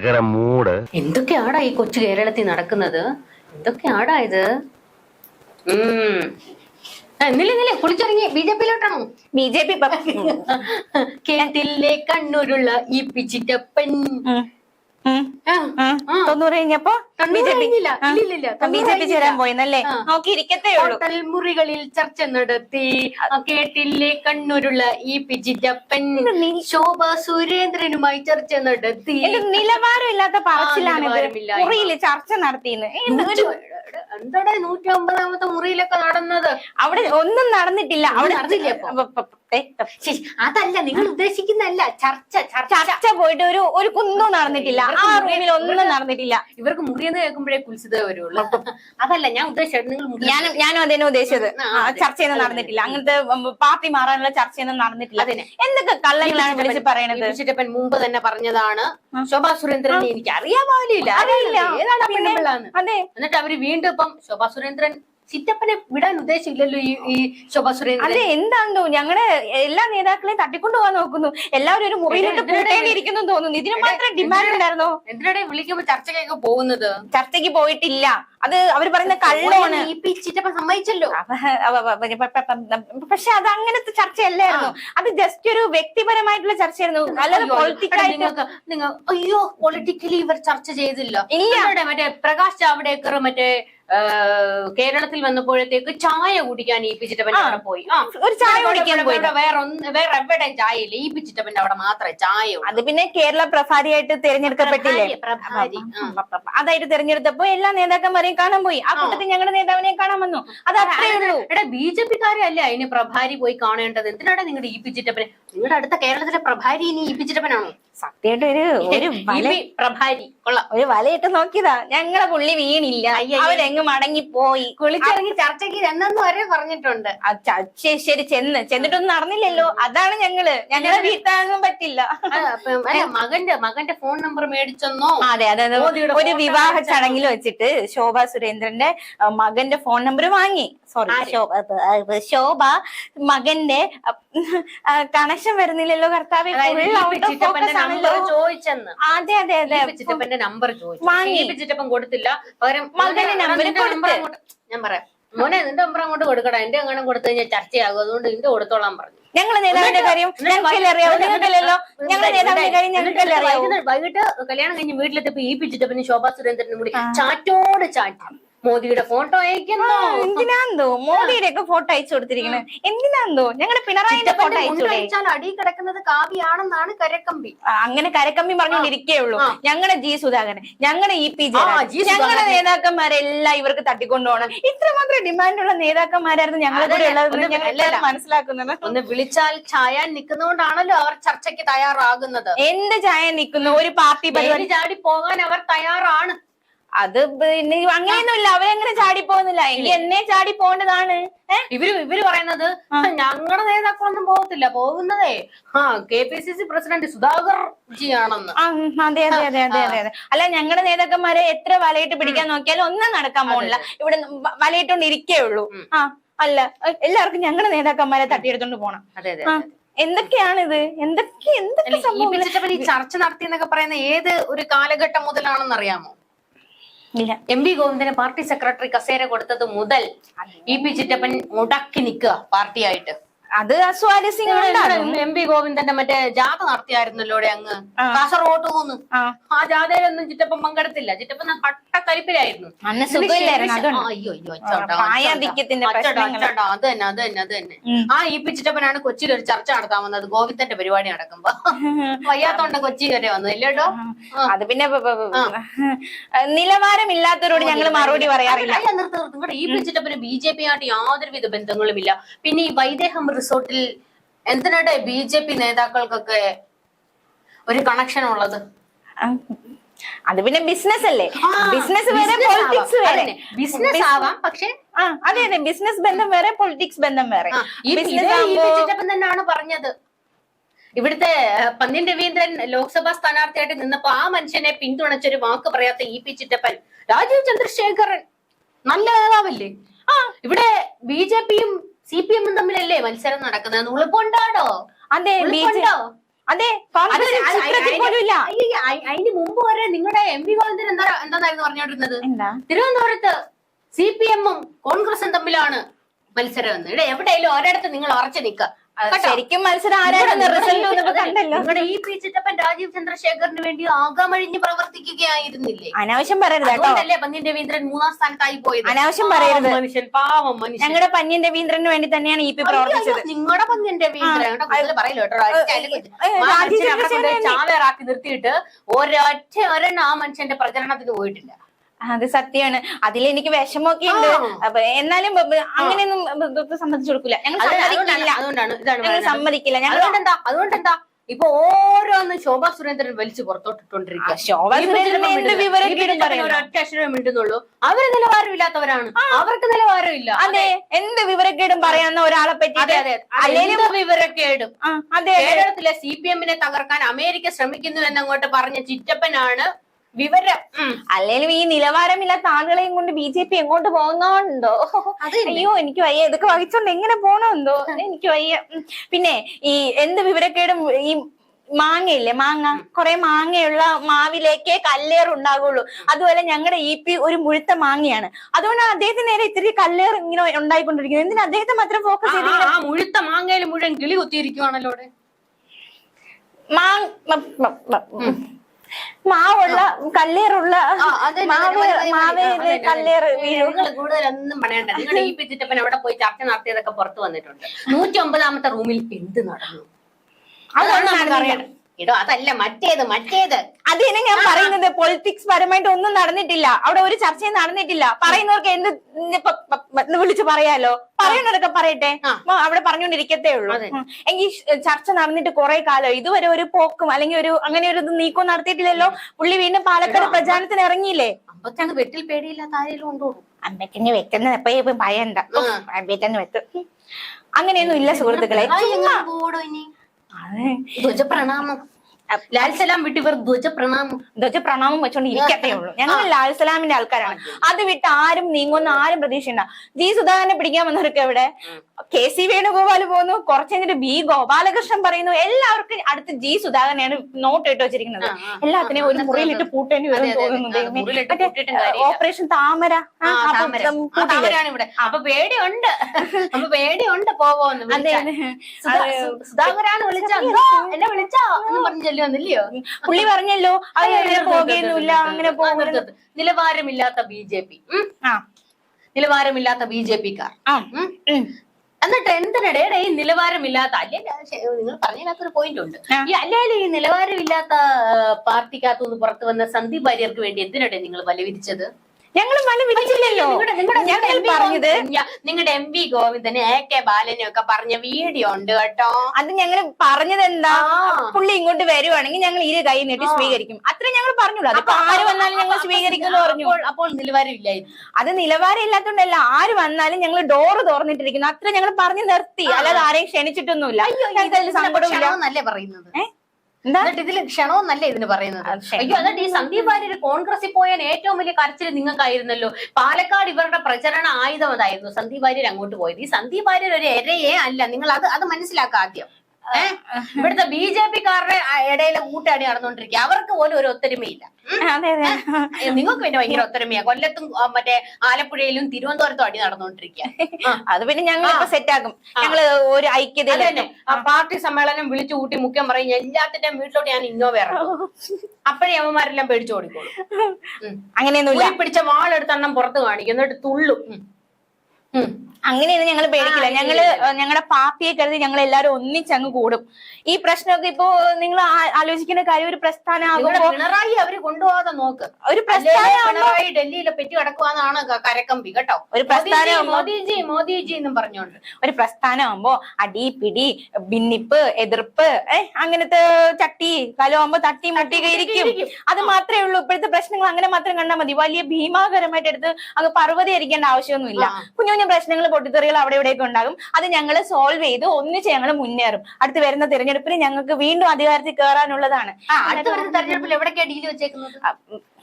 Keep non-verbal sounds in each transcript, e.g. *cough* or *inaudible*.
ഭയങ്കര മൂഡ്. എന്തൊക്കെയാടാ ഈ കൊച്ചു കേരളത്തിൽ നടക്കുന്നത്? എന്തൊക്കെയാടാ ഇത്? ഉം. ആ, നില്ല് നില്ല് കുളിച്ചിറങ്ങി. ബി ജെ പിയിലോട്ടാണോ? ബി ജെ പി കേട്ടില്ലേ കണ്ണൂരുള്ള ഈ പിച്ചിറ്റപ്പൻ. തൊണ്ണൂറ് കഴിഞ്ഞപ്പോ കഴിഞ്ഞില്ല. ഇല്ലില്ലില്ല, തൊണ്ണൂറ് ബി ജെ പി ചേരാൻ പോയെന്നല്ലേ? നോക്കി ഇരിക്കത്തേ ഉള്ളൂ. മുറികളിൽ ചർച്ച നടത്തി. കേട്ടില്ലേ? കണ്ണൂരുള്ള ഈ ജപ്പൻ ശോഭ സുരേന്ദ്രനുമായി ചർച്ച നടത്തി. നിലവാരമില്ലാത്ത പറച്ചിലാണ്. മുറിയിൽ ചർച്ച നടത്തിന്ന്. എന്താടാ നൂറ്റി ഒമ്പതാമത്തെ മുറിയിലൊക്കെ നടന്നത്? അവിടെ ഒന്നും നടന്നിട്ടില്ല. അവിടെ അതല്ല നിങ്ങൾ ഉദ്ദേശിക്കുന്നല്ല ചർച്ച ചർച്ച. പോയിട്ട് ഒരു ഒരു കുന്നും നടന്നിട്ടില്ല. ആ റൂമിൽ ഒന്നും നടന്നിട്ടില്ല. ഇവർക്ക് മുറിയെന്ന് കേൾക്കുമ്പോഴേ കുൽസിത വരുള്ളൂ. അതല്ല ഞാൻ ഉദ്ദേശിച്ചത് നിങ്ങൾ ഞാനും ഞാനും അതന്നെ ഉദ്ദേശിച്ചത്. ചർച്ചയൊന്നും നടന്നിട്ടില്ല. അങ്ങനത്തെ പാർട്ടി മാറാനുള്ള ചർച്ചയൊന്നും നടന്നിട്ടില്ല. എന്തൊക്കെ കള്ളങ്ങളാണ് വിളിച്ച് പറയണത്? ചിറ്റപ്പൻ മുമ്പ് തന്നെ പറഞ്ഞതാണ് ശോഭാ സുരേന്ദ്രൻ എനിക്ക് അറിയാൻ പാടില്ല. അറിയില്ല. ഏതാണ് അതെ. എന്നിട്ട് അവർ വീണ്ടും ഇപ്പം ശോഭാ സുരേന്ദ്രൻ ചിറ്റപ്പനെ വിടാൻ ഉദ്ദേശിച്ചില്ലല്ലോ ഈ ഈ ശോഭാ സുരേന്ദ്രൻ? അതെ എന്താണ്ടോ ഞങ്ങളെ എല്ലാ നേതാക്കളെയും തട്ടിക്കൊണ്ടു പോകാൻ നോക്കുന്നു. എല്ലാവരും ഒരു മുറിയിലോട്ട് പൂട്ടേണ്ടിയിരിക്കുന്നു തോന്നുന്നു. ഇതിന് മാത്രം ഡിമാൻഡ് ഉണ്ടായിരുന്നോ? എന്തിനാടെ വിളിക്കുമ്പോ ചർച്ചയ്ക്കൊക്കെ പോകുന്നത്? ചർച്ചയ്ക്ക് പോയിട്ടില്ല. അത് അവർ പറയുന്ന കള്ളാണ് ചിറ്റപ്പൻ സമ്മതിച്ചല്ലോ? പക്ഷെ അത് അങ്ങനത്തെ ചർച്ചയല്ലായിരുന്നു. അത് ജസ്റ്റ് ഒരു വ്യക്തിപരമായിട്ടുള്ള ചർച്ചയായിരുന്നു. അല്ലാതെ പൊളിറ്റിക്കലായിട്ട് നിങ്ങൾ അയ്യോ പൊളിറ്റിക്കലി ഇവർ ചർച്ച ചെയ്തില്ല. ഇല്ല. മറ്റേ പ്രകാശ് ജാവ്ദേക്കർ മറ്റേ കേരളത്തിൽ വന്നപ്പോഴത്തേക്ക് ചായ കുടിക്കാൻ ഈ അവിടെ പോയി. ഒരു ചായ കുടിക്കാൻ പോയി വേറൊന്ന് വേറെ ഒന്ന് വേറെ എവിടെ ചായ ഇല്ല ഈ അവിടെ മാത്രമേ ചായ അത് പിന്നെ കേരള പ്രഭാരിയായിട്ട് തിരഞ്ഞെടുക്കപ്പെട്ടില്ലേ? അതായിട്ട് തിരഞ്ഞെടുത്തപ്പോ എല്ലാ നേതാക്കന്മാരെയും കാണാൻ പോയി. ആ കൂട്ടത്തിൽ ഞങ്ങളുടെ നേതാവിനെ കാണാൻ വന്നു. അത് അത്രയേ ഉള്ളൂ. എടാ ബി ജെ പിക്കാരെ അല്ലേ അതിന് പ്രഭാരി പോയി കാണേണ്ടത്? എന്തിനാണ് നിങ്ങളുടെ ഈ നിങ്ങളുടെ അടുത്ത കേരളത്തിലെ പ്രഭാരി ഇനി ഈ പിച്ചിറ്റപ്പനാണോ സത്യമായിട്ട് ഒരു ഒരു വല പ്രഭാരി. കൊള്ളാം. ഒരു വലയിട്ട് നോക്കിയതാ. ഞങ്ങളെ പുള്ളി വീണില്ല. അവരെങ്ങ് മടങ്ങി പോയി കുളിച്ചിറങ്ങി ചർച്ചയ്ക്ക് ചെന്നെന്ന് വരെ പറഞ്ഞിട്ടുണ്ട്. ശരി, ശരി ചെന്ന്. ചെന്നിട്ടൊന്നും നടന്നില്ലല്ലോ. അതാണ് ഞങ്ങൾ. ഞങ്ങളെ വീട്ടാനൊന്നും പറ്റില്ല. മകന്റെ മകന്റെ ഫോൺ നമ്പർ മേടിച്ചെന്നോ? അതെ അതെ. ഒരു വിവാഹ ചടങ്ങിൽ വെച്ചിട്ട് ശോഭ സുരേന്ദ്രന്റെ മകന്റെ ഫോൺ നമ്പർ വാങ്ങി. സോറി? ശോഭ ശോഭ മകന്റെ കണക്ഷൻ വരുന്നില്ലല്ലോ കർത്താവ് ചോദിച്ചെന്ന്. അതെ അതെ അതെ. ചിറ്റപ്പന്റെ നമ്പർ ചോദിച്ചു. വാങ്ങി. കൊടുത്തില്ല. പകരം മകന്റെ നമ്പർ ഞാൻ പറയാം. മോനെ നിന്റെ നമ്പർ അങ്ങോട്ട് കൊടുക്കടാ. എന്റെ അങ്ങനെ കൊടുത്തു കഴിഞ്ഞാൽ ചർച്ചയാകും. അതുകൊണ്ട് നിന്റെ കൊടുത്തോളാൻ പറഞ്ഞു. ഞങ്ങളെ നേതാവിന്റെ കാര്യം ഞങ്ങൾക്കല്ലേ അറിയാവൂ? നിങ്ങൾക്കല്ലല്ലോ? ഞങ്ങളെ നേതാവിന്റെ കാര്യം ഞങ്ങൾക്കല്ലേ അറിയാം വൈകിട്ട് കല്യാണം കഴിഞ്ഞ് വീട്ടിലെത്തിയപ്പോ ഈ പിച്ചിറ്റപ്പനും ശോഭാ സുരേന്ദ്രനും കൂടി ചാറ്റോട് ചാറ്റ്. മോദിയുടെ ഫോട്ടോ അയക്കുന്നു. എന്തിനാന്തോ? മോദിയുടെ ഒക്കെ ഫോട്ടോ അയച്ചു കൊടുത്തിരിക്കുന്നത് എന്തിനാന്തോ? ഞങ്ങളുടെ പിണറായിന്റെ ഫോട്ടോ അയച്ചാൽ അടി കിടക്കുന്നത് കാവ്യാണെന്നാണ് കരക്കമ്പി. അങ്ങനെ കരക്കമ്പി പറഞ്ഞുകൊണ്ടിരിക്കേ ഉള്ളൂ. ഞങ്ങളെ ഞങ്ങളുടെ ജി സുധാകരൻ ഞങ്ങളെ ഇ പി ആ, ജി ഞങ്ങളെ ഞങ്ങളുടെ. നേതാക്കന്മാരെല്ലാം ഇവർക്ക് തട്ടിക്കൊണ്ടുപോകണം. ഇത്രമാത്രം ഡിമാൻഡുള്ള നേതാക്കന്മാരായിരുന്നു ഞങ്ങളെ കൂടെ ഉള്ളത് മനസ്സിലാക്കുന്നത് ഒന്ന് വിളിച്ചാൽ ചായാൻ നിൽക്കുന്നതുകൊണ്ടാണല്ലോ അവർ ചർച്ചയ്ക്ക് തയ്യാറാകുന്നത്. എന്ത് ചായ നിൽക്കുന്നു? ഒരു പാർട്ടി ചാടി പോകാൻ അവർ തയ്യാറാണ്. അത് പിന്നെ അങ്ങനെയൊന്നുമില്ല അവരങ്ങനെ ചാടി പോകുന്നില്ല? എനിക്ക് എന്നെ ചാടി പോകേണ്ടതാണ്. ഇവർ ഇവർ പറയുന്നത് ഞങ്ങളുടെ നേതാക്കളൊന്നും പോകത്തില്ല. പോകുന്നതേ. ആ K P C C president Sudhakar ji ആണെന്ന്. അതെ അതെ അതെ അതെ അതെ അല്ല ഞങ്ങളുടെ നേതാക്കന്മാരെ എത്ര വലയിട്ട് പിടിക്കാൻ നോക്കിയാലും ഒന്നും നടക്കാൻ പോണില്ല. ഇവിടെ വലയിട്ടോണ്ടിരിക്കേ വലയിട്ടോണ്ട് ഉള്ളൂ ആ അല്ല എല്ലാവർക്കും ഞങ്ങളുടെ നേതാക്കന്മാരെ തട്ടിയെടുത്തോണ്ട് പോണം. അതെ അതെ എന്തൊക്കെയാണിത്? എന്തൊക്കെ എന്തൊക്കെ ചർച്ച നടത്തി എന്നൊക്കെ പറയുന്ന ഏത് ഒരു കാലഘട്ടം മുതലാണെന്ന് അറിയാമോ ഇല്ല. എം വി ഗോവിന്ദന് പാർട്ടി സെക്രട്ടറി കസേര കൊടുത്തത് മുതൽ ഇ പി ചിറ്റപ്പൻ മുടക്കി നിൽക്കുക പാർട്ടിയായിട്ട്. അത് അസ്വാരസ്യങ്ങൾ ഉണ്ടാകും. എം പി ഗോവിന്ദന്റെ മറ്റേ ജാഥ നടത്തിയായിരുന്നല്ലോ അങ്ങ്. കാസർഗോഡ് കാസർഗോട്ട് പോന്ന്. ആ. ജാഥയിലൊന്നും ചിറ്റപ്പൻ പങ്കെടുത്തില്ല. ചിറ്റപ്പൻ കട്ടക്കരിപ്പിലായിരുന്നു അയ്യോ അയ്യോ അത് തന്നെ അത് തന്നെ അത് തന്നെ. ആ ഈ ചിറ്റപ്പനാണ് കൊച്ചിയിൽ ഒരു ചർച്ച നടത്താൻ വന്നത്. ഗോവിന്ദന്റെ പരിപാടി നടക്കുമ്പോ. *laughs* വയ്യാത്തോണ്ട് കൊച്ചി വരെ വന്നു. ഇല്ലേട്ടോ അത് പിന്നെ നിലവാരമില്ലാത്തവരോട് ഞങ്ങൾ മറുപടി പറയാറില്ല. അല്ല, പി ചിറ്റപ്പന് ഈ ബി ജെ പി ആയിട്ട് യാതൊരുവിധ ബന്ധങ്ങളുമില്ല പിന്നെ ഈ വൈദേഹം റിസോർട്ടിൽ എന്തിനാട്ടെ ബി ജെ പി നേതാക്കൾക്കൊക്കെ ഒരു കണക്ഷൻ ഉള്ളത്? അത് പിന്നെ ബിസിനസ് അല്ലേ? ബിസിനസ് വേറെ പൊളിറ്റിക്സ് വരെ വേറെ. ബിസിനസ് ആവാം പക്ഷെ അതെ അതെ ബിസിനസ് ബന്ധം വേറെ പൊളിറ്റിക്സ് ബന്ധം വേറെ. തന്നെയാണ് പറഞ്ഞത്. ഇവിടുത്തെ പന്നിൻ പന്ന്യൻ രവീന്ദ്രൻ ലോക്സഭാ സ്ഥാനാർത്ഥിയായിട്ട് നിന്നപ്പോ ആ മനുഷ്യനെ പിന്തുണച്ചൊരു വാക്ക് പറയാത്ത ഇ പി ചിറ്റപ്പൻ രാജീവ് ചന്ദ്രശേഖരൻ നല്ല നേതാവല്ലേ? ആ ഇവിടെ ബി ജെ പിയും സി പി എമ്മും തമ്മിലല്ലേ മത്സരം നടക്കുന്നത്? ഉൾക്കൊണ്ടാടോ അതെ അതെ അതിന് മുമ്പ് വരെ നിങ്ങളുടെ എം വി ഗോവിന്ദൻ എന്താ എന്തായിരുന്നു പറഞ്ഞോണ്ടിരുന്നത്? തിരുവനന്തപുരത്ത് സി പി എമ്മും കോൺഗ്രസും തമ്മിലാണ് മത്സരം. എന്ന് ഇവിടെ എവിടെയെങ്കിലും ഒരിടത്ത് നിങ്ങൾ ഉറച്ചു നിൽക്കുക. ശരിക്കും മത്സരം നിങ്ങളുടെ ഈ പി ചിറ്റപ്പൻ രാജീവ് ചന്ദ്രശേഖറിന് വേണ്ടി ആകാമഴിഞ്ഞ് പ്രവർത്തിക്കുകയായിരുന്നില്ലേ? അനാവശ്യം പറയരുത് കേട്ടോ. പന്ന്യൻ രവീന്ദ്രൻ മൂന്നാം സ്ഥാനത്തായി പോയത്? അനാവശ്യം പറയരുത്. മനുഷ്യൻ പാവം മനുഷ്യൻ. ഞങ്ങളുടെ പന്യൻ രവീന്ദ്രന് വേണ്ടി തന്നെയാണ് ഈ പി പ്രവർത്തിച്ചത്. നിങ്ങളുടെ പന്ന്യൻ രവീന്ദ്രൻ. പറയില്ല കേട്ടോ ചാവേറാക്കി നിർത്തിയിട്ട് ഒരൊറ്റ ഒരെണ്ണം ആ മനുഷ്യന്റെ പ്രചരണത്തിന് പോയിട്ടില്ല. അത് സത്യമാണ്. അതിൽ എനിക്ക് വിഷമമൊക്കെ ഉണ്ട്. അപ്പൊ എന്നാലും അങ്ങനെയൊന്നും സമ്മതിച്ചു കൊടുക്കില്ല ഞങ്ങൾ സമ്മതിക്കില്ല. സമ്മതിക്കില്ല. ഞങ്ങൾ അതുകൊണ്ടെന്താ അതുകൊണ്ടെന്താ ഇപ്പൊ ഓരോന്ന് ശോഭാ സുരേന്ദ്രൻ വലിച്ചു പറയുന്നു ഒരൊറ്റ അക്ഷരം മിണ്ടുന്നുള്ളൂ. അവർ നിലവാരമില്ലാത്തവരാണ് അവർക്ക് നിലവാരമില്ല അതെ. എന്ത് വിവരക്കേടും പറയാവുന്ന ഒരാളെ പറ്റി വിവരക്കേടും കേരളത്തിലെ സി പി എമ്മിനെ തകർക്കാൻ അമേരിക്ക ശ്രമിക്കുന്നു എന്നങ്ങോട്ട് പറഞ്ഞ ചിറ്റപ്പനാണ് വിവരം. അല്ലെങ്കിലും ഈ നിലവാരമില്ലാത്ത ആളുകളെയും കൊണ്ട് ബി ജെ പി എങ്ങോട്ട് പോകുന്നോണ്ടോ? അയ്യോ എനിക്ക് വയ്യ. ഇതൊക്കെ വഹിച്ചോണ്ട് എങ്ങനെ പോണോന്തോ? എനിക്ക് വയ്യ. പിന്നെ ഈ എന്ത് വിവരക്കേടും ഈ മാങ്ങയില്ലേ? മാങ്ങ. കുറെ മാങ്ങയുള്ള മാവിലേക്കേ കല്ലേർ ഉണ്ടാകുള്ളൂ അതുപോലെ ഞങ്ങളുടെ ഇ പി ഒരു മുഴുത്ത മാങ്ങയാണ്. അതുകൊണ്ടാണ് അദ്ദേഹത്തിന് നേരെ ഇത്തിരി കല്ലേർ ഇങ്ങനെ ഉണ്ടായിക്കൊണ്ടിരിക്കുന്നത്. എന്തിനാ അദ്ദേഹത്തെ മാത്രം ഫോക്കസ് ചെയ്ത് മുഴുത്ത മാങ്ങയിൽ മുഴുവൻ കിളി കുത്തിയിരിക്കുവാണല്ലോ മാങ്ങ മാവുള്ള കല്ലേറുള്ള മാവേൽ. കല്ലേറ് നിങ്ങൾ കൂടുതലൊന്നും പറയണ്ട നിങ്ങളുടെ ഈ പിച്ചിട്ടപ്പൻ അവിടെ പോയി ചർച്ച നടത്തിയതൊക്കെ പുറത്തു വന്നിട്ടുണ്ട്. നൂറ്റി ഒമ്പതാമത്തെ റൂമിൽ എന്ത് നടന്നു. അതാണ് അതൊന്നും നമുക്ക് നടന്നില്ല. അറിയണം ഇടോ അതല്ല മറ്റേത് മറ്റേത്. അത് തന്നെ ഞാൻ പറയുന്നത് പൊളിറ്റിക്സ് പരമായിട്ട് ഒന്നും നടന്നിട്ടില്ല. അവിടെ ഒരു ചർച്ചയും നടന്നിട്ടില്ല. പറയുന്നവർക്ക് എന്ത് ഇപ്പൊ വിളിച്ചു പറയാലോ? പറയുന്നവരൊക്കെ പറയട്ടെ. അവിടെ പറഞ്ഞുകൊണ്ടിരിക്കത്തേ ഉള്ളൂ. എങ്കിൽ ചർച്ച നടന്നിട്ട് കുറെ കാലം. ഇതുവരെ ഒരു പോക്കും അല്ലെങ്കിൽ ഒരു അങ്ങനെ ഒരു നീക്കം നടത്തിയിട്ടില്ലല്ലോ? പുള്ളി വീണ്ടും പാലക്കാട് പ്രചാരണത്തിന് ഇറങ്ങിയില്ലേ? അമ്പത്തങ്ങ് വെട്ടിൽ പേടിയില്ലാത്ത ആരെങ്കിലും കൊണ്ടുപോകും അമ്മയ്ക്കന്നെ വെക്കുന്ന ഭയണ്ട. അമ്മയ്ക്കന്നെ വെത്ത്. അങ്ങനെയൊന്നും ഇല്ല സുഹൃത്തുക്കളെ. ചുമ്മാ. പോടോ ഇനി അതെ. ധ്വജ പ്രണാമം ലാൽ സലാം വിട്ട് ഇവർ ധ്വജ പ്രണാമം ധ്വജ പ്രണാമം വെച്ചോണ്ട് ഇരിക്കത്തേ ഉള്ളൂ ഞങ്ങൾ ലാൽ സലാമിന്റെ ആൾക്കാരാണ്. അത് വിട്ട് ആരും നീങ്ങുന്ന ആരും പ്രതീക്ഷയുണ്ട ജി സുധാകരനെ പിടിക്കാൻ വന്നവർക്ക് എവിടെ? കെ സി വേണുഗോപാൽ പോകുന്നു കുറച്ച് കഴിഞ്ഞിട്ട് ബി ഗോപാലകൃഷ്ണൻ പറയുന്നു എല്ലാവർക്കും അടുത്ത് ജി സുധാകരനെയാണ് നോട്ട് ഇട്ട് വെച്ചിരിക്കുന്നത്. എല്ലാത്തിനെയും ഒരു മുറിയിലിട്ട് പൂട്ടേണ്ടി വരും തോന്നുന്നു. ഓപ്പറേഷൻ താമര. ഇവിടെ അപ്പൊ പേടിയുണ്ട്. അപ്പൊ പേടിയുണ്ട് പോവോന്ന് അതെ വിളിച്ചാൽ. അതെ. സുധാ- അത്. സു- സുധാകരാന്ന് വിളിച്ചാ "ദോ, എന്നെ വിളിച്ചോ എന്ന് പറഞ്ഞു ചെല്ലുവന്നില്ലയോ പുള്ളി പറഞ്ഞല്ലോ അങ്ങനെ പോകുന്നില്ല അങ്ങനെ പോകുന്നത്. നിലവാരമില്ലാത്ത ബി ജെ പി. നിലവാരമില്ലാത്ത ബി ജെ പിക്കാർ. എന്നിട്ട് എന്തിനിടെ? ഈ നിലവാരമില്ലാത്ത അല്ലെങ്കിൽ നിങ്ങൾ പറഞ്ഞതിനകത്തൊരു പോയിന്റ് ഉണ്ട് ഈ അല്ലെങ്കിൽ ഈ നിലവാരമില്ലാത്ത പാർട്ടിക്കകത്തുനിന്ന് പുറത്തു വന്ന സന്ദീപ് വാര്യർക്ക് വേണ്ടി എന്തിനിടെ നിങ്ങൾ വലവിരിച്ചത് ഞങ്ങൾ വല വിരിച്ചില്ലല്ലോ ഞങ്ങൾ പറഞ്ഞത് നിങ്ങളുടെ എം വി ഗോവിന്ദന് എ കെ ബാലനും ഒക്കെ പറഞ്ഞ വീഡിയോ ഉണ്ട് കേട്ടോ. അത് ഞങ്ങൾ പറഞ്ഞത് എന്താ പുള്ളി ഇങ്ങോട്ട് വരുവാണെങ്കിൽ ഞങ്ങൾ ഇരു കൈ നീട്ടി സ്വീകരിക്കും. അത്ര ഞങ്ങൾ പറഞ്ഞുള്ളൂ. അതിപ്പോ ആര് വന്നാലും ഞങ്ങൾ സ്വീകരിക്കും എന്ന് പറഞ്ഞു. അപ്പോൾ നിലവാരമില്ല. അത് നിലവാരം ഇല്ലാത്തോണ്ടല്ല ആര് വന്നാലും ഞങ്ങൾ ഡോറ് തുറന്നിട്ടിരിക്കുന്നു. അത്ര ഞങ്ങൾ പറഞ്ഞു നിർത്തി. അല്ലാതെ ആരെയും ക്ഷണിച്ചിട്ടൊന്നുമില്ല. സങ്കടമില്ല ക്ഷണമെന്നല്ലേ പറയുന്നത്? എന്നിട്ട് ഇതിൽ ക്ഷണമെന്നല്ലേ ഇതിന് പറയുന്നത്? അയ്യോ എന്നിട്ട് ഈ സന്ദീപ് വാര്യർ കോൺഗ്രസിൽ പോയാൽ ഏറ്റവും വലിയ കരച്ചിൽ നിങ്ങൾക്കായിരുന്നല്ലോ. പാലക്കാട് ഇവരുടെ പ്രചരണ ആയുധം അതായിരുന്നു സന്ദീപ് വാര്യർ അങ്ങോട്ട് പോയത്. ഈ സന്ദീപ് വാര്യർ ഒരു എരയെ അല്ല. നിങ്ങൾ അത് അത് മനസ്സിലാക്കുക ആദ്യം? ഇവിടുത്തെ ബി ജെ പിക്കാരുടെ ഇടയിൽ കൂട്ടാടി നടന്നുകൊണ്ടിരിക്കുക അവർക്ക് പോലും ഒരു ഒത്തൊരുമയില്ല. നിങ്ങൾക്ക് പിന്നെ ഭയങ്കര ഒത്തൊരുമയാ. കൊല്ലത്തും മറ്റേ ആലപ്പുഴയിലും തിരുവനന്തപുരത്തും അടി നടന്നുകൊണ്ടിരിക്കുക അത് പിന്നെ ഞങ്ങൾ സെറ്റ് ആക്കും. ഞങ്ങൾ ഒരു ഐക്യത പാർട്ടി സമ്മേളനം വിളിച്ചു കൂട്ടി മുഖ്യം പറയും എല്ലാത്തിന്റെയും വീട്ടിലോട്ട് ഞാൻ ഇന്നോ വേറെ അപ്പോഴേ അമ്മമാരെല്ലാം പേടിച്ചു ഓടിക്കോളും. അങ്ങനെയൊന്നും പിടിച്ച വാളെടുത്തെണ്ണം പുറത്ത് കാണിക്കും. എന്നിട്ട് തുള്ളും. അങ്ങനെയൊന്നും ഞങ്ങൾ പേടിക്കില്ല. ഞങ്ങൾ ഞങ്ങളുടെ പാർട്ടിയെ കരുതി ഞങ്ങൾ എല്ലാവരും ഒന്നിച്ചങ്ങ് കൂടും. ഈ പ്രശ്നമൊക്കെ ഇപ്പോ നിങ്ങൾ ആലോചിക്കുന്ന കാര്യം ഒരു പ്രസ്ഥാനമാകുമ്പോ പിണറായി അവർ കൊണ്ടുപോകാതെ നോക്ക്. ഒരു പിണറായി ഡൽഹിയിലെ പെറ്റി കിടക്കുവാന്നാണ് കരക്കമ്പി കേട്ടോ? ഒരു പ്രസ്ഥാനം മോദിജി മോദിജി എന്നും പറഞ്ഞോണ്ട്. ഒരു പ്രസ്ഥാനമാകുമ്പോ അടി പിടി ഭിന്നിപ്പ് എതിർപ്പ് ഏഹ് അങ്ങനത്തെ ചട്ടി കലമാകുമ്പോ തട്ടി മുട്ടിയൊക്കെ ഇരിക്കും ഇരിക്കും. അത് മാത്രമേ ഉള്ളൂ. ഇപ്പോഴത്തെ പ്രശ്നങ്ങൾ അങ്ങനെ മാത്രം കണ്ടാൽ മതി. വലിയ ഭീമാകരമായിട്ട് എടുത്ത് അങ്ങ് പർവതി അരിക്കേണ്ട ആവശ്യമൊന്നുമില്ല കുഞ്ഞു കുഞ്ഞു പ്രശ്നങ്ങൾ പൊട്ടിത്തെറികൾ അവിടെ ഇവിടെയൊക്കെ ഉണ്ടാകും. അത് ഞങ്ങൾ സോൾവ് ചെയ്ത് ഒന്നിച്ച് ഞങ്ങൾ മുന്നേറും. അടുത്ത് വരുന്ന തിരഞ്ഞെടുപ്പിന് ഞങ്ങൾക്ക് വീണ്ടും അധികാരത്തിൽ കയറാനുള്ളതാണ് അടുത്ത വരുന്ന തെരഞ്ഞെടുപ്പിൽ എവിടൊക്കെയാ ഡീൽ വെച്ചേക്കുന്നത്? ആ,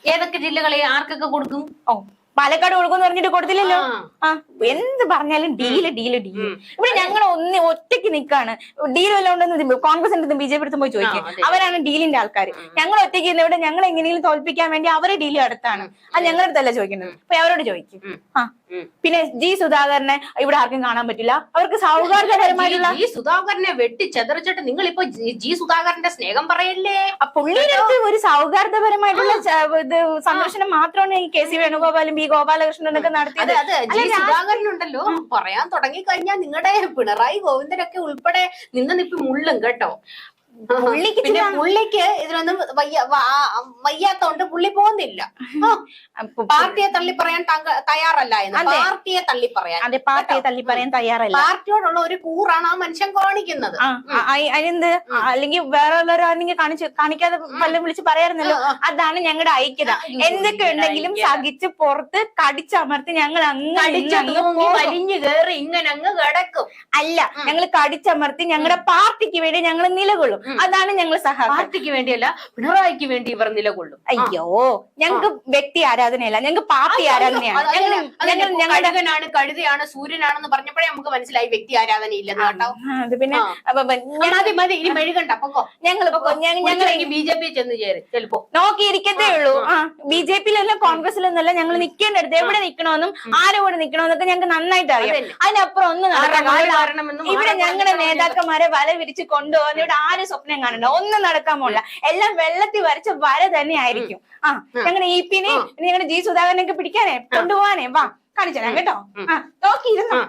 ഏതൊക്കെ ജില്ലകളെ ആർക്കൊക്കെ കൊടുക്കും? ഓ പാലക്കാട് കൊടുക്കും പറഞ്ഞിട്ട് കൊടുത്തില്ലല്ലോ? ആ. എന്ത് പറഞ്ഞാലും ഡീൽ ഡീൽ ഡീൽ. ഇവിടെ ഞങ്ങൾ ഒന്ന് ഒറ്റയ്ക്ക് നിൽക്കാണ് ഡീൽ വല്ലതും ഉണ്ടെന്ന് കോൺഗ്രസിന്റെ ബി ജെ പി എടുത്തും പോയി ചോദിക്കും. അവരാണ് ഡീലിന്റെ ആൾക്കാർ ഞങ്ങൾ ഒറ്റയ്ക്ക് ഇന്ന് ഇവിടെ ഞങ്ങൾ എങ്ങനെയും തോൽപ്പിക്കാൻ വേണ്ടി അവരെ ഡീൽ അടുത്താണ്. അത് ഞങ്ങളുടെ അടുത്തല്ല ചോദിക്കുന്നത്. അപ്പൊ അവരോട് ചോദിക്കും. ആ. പിന്നെ ജി സുധാകരനെ ഇവിടെ ആർക്കും കാണാൻ പറ്റില്ല. അവർക്ക് സൗഹാർദ്ദപരമായിട്ടുള്ള ജി സുധാകരനെ വെട്ടി ചെതറിച്ചിട്ട് നിങ്ങൾ ഇപ്പൊ ജി സുധാകരന്റെ സ്നേഹം പറയല്ലേ? പുള്ളിയുടെ ഒരു സൗഹാർദ്ദപരമായിട്ടുള്ള ഇത് സന്ദർശനം മാത്രമാണ് ഈ കെ സി വേണുഗോപാലും ബി ഗോപാലകൃഷ്ണനും ഒക്കെ നടത്തിയത്. അതെ ജി സുധാകരൻ സുധാകരനുണ്ടല്ലോ. പറയാൻ തുടങ്ങി കഴിഞ്ഞാൽ നിങ്ങളുടെ പിണറായി ഗോവിന്ദനൊക്കെ ഉൾപ്പെടെ നിന്ന് നിപ്പി മുള്ളും കേട്ടോ. പുള്ളിക്ക് പിന്നെ പുള്ളിക്ക് ഇതിനൊന്നും വയ്യ വയ്യാത്തോണ്ട് പുള്ളി പോകുന്നില്ല. പാർട്ടിയെ തള്ളി പറയാൻ തയ്യാറല്ല എന്ന്. പാർട്ടിയെ തള്ളി പറയാൻ. അതെ പാർട്ടിയെ തള്ളി പറയാൻ തയ്യാറല്ല. പാർട്ടിയോടുള്ള ഒരു കൂറാണ് ആ മനുഷ്യൻ കാണിക്കുന്നത്. അതിനെന്ത് അല്ലെങ്കിൽ വേറെ ഉള്ളവരാണെങ്കിൽ കാണിച്ചു കാണിക്കാതെ വല്ലതും വിളിച്ച് പറയാറുന്നല്ലോ. അതാണ് ഞങ്ങളുടെ ഐക്യത. എന്തൊക്കെ ഉണ്ടെങ്കിലും. സഹിച്ച് പുറത്ത് കടിച്ചമർത്തി ഞങ്ങൾ അങ്ങ്. വലിഞ്ഞു കേറി ഇങ്ങനെ അങ്ങ് കിടക്കും. അല്ല ഞങ്ങൾ കടിച്ചമർത്തി ഞങ്ങളുടെ പാർട്ടിക്ക് വേണ്ടി ഞങ്ങൾ നിലകൊള്ളും. അതാണ് ഞങ്ങൾ പാർട്ടിക്ക് വേണ്ടിയല്ല പിണറായിക്ക് വേണ്ടി ഇവർ നിലകൊള്ളും. അയ്യോ ഞങ്ങൾക്ക് വ്യക്തി ആരാധനയല്ല ഞങ്ങൾക്ക് പാർട്ടി ആരാധനയാണ്. ഞങ്ങൾ അതല്ല, അതല്ല, ഞങ്ങൾ ഇപ്പൊ ഞങ്ങളുടെ കഴുകനാണ് കഴുതയാണ് സൂര്യനാണെന്ന് പറഞ്ഞപ്പോഴേ നമുക്ക് മനസ്സിലായി വ്യക്തി ആരാധന ഇല്ലെന്ന് കേട്ടോ. അത് പിന്നെ മതി മതി ഇനി മെഴുകണ്ട അപ്പൊ ഞങ്ങൾ ഞങ്ങൾ ബി ജെ പി ചെന്ന് ചേരും. ചിലപ്പോ നോക്കിയിരിക്കത്തേ ഉള്ളൂ. ആ. ബി ജെ പിയിലല്ല കോൺഗ്രസിലൊന്നല്ല ഞങ്ങൾ നിൽക്കേണ്ടടുത്ത് എവിടെ നിൽക്കണമെന്നും ആരെ കൂടെ നിൽക്കണമെന്നൊക്കെ ഞങ്ങൾക്ക് നന്നായിട്ട് അറിയാം അതിനപ്പുറം ഒന്നും ആരുടെ ഇവിടെ ഞങ്ങളുടെ നേതാക്കന്മാരെ വല വിരിച്ച് കൊണ്ടുപോകുന്ന ഇവിടെ ആരും സ്വപ്നം കാണണ്ട ഒന്നും നടക്കാൻ പോണില്ല. എല്ലാം വെള്ളത്തിൽ വരച്ച വര തന്നെ ആയിരിക്കും ആ ഞങ്ങളുടെ ഇ പിന്നെ ഞങ്ങളുടെ ജി സുധാകരനൊക്കെ പിടിക്കാനേ കൊണ്ടുപോവാനേ. വാ കാണിച്ചു തരാം കേട്ടോ. ആ നോക്കിയിരുന്നോ?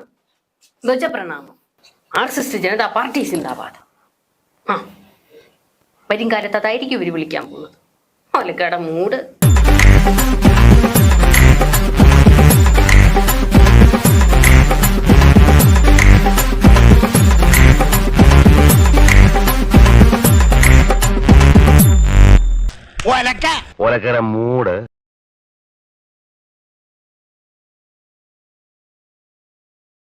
ധ്വജ പ്രണാമം മാർക്സിസ്റ്റ് ജനതാ പാർട്ടി സിന്ദാബാദ്. ആ. വരും കാലത്ത് അതായിരിക്കും ഇവർ വിളിക്കാൻ പോകുന്നത്. പാലക്കാട് മൂട്. ഒലക്കര മൂട്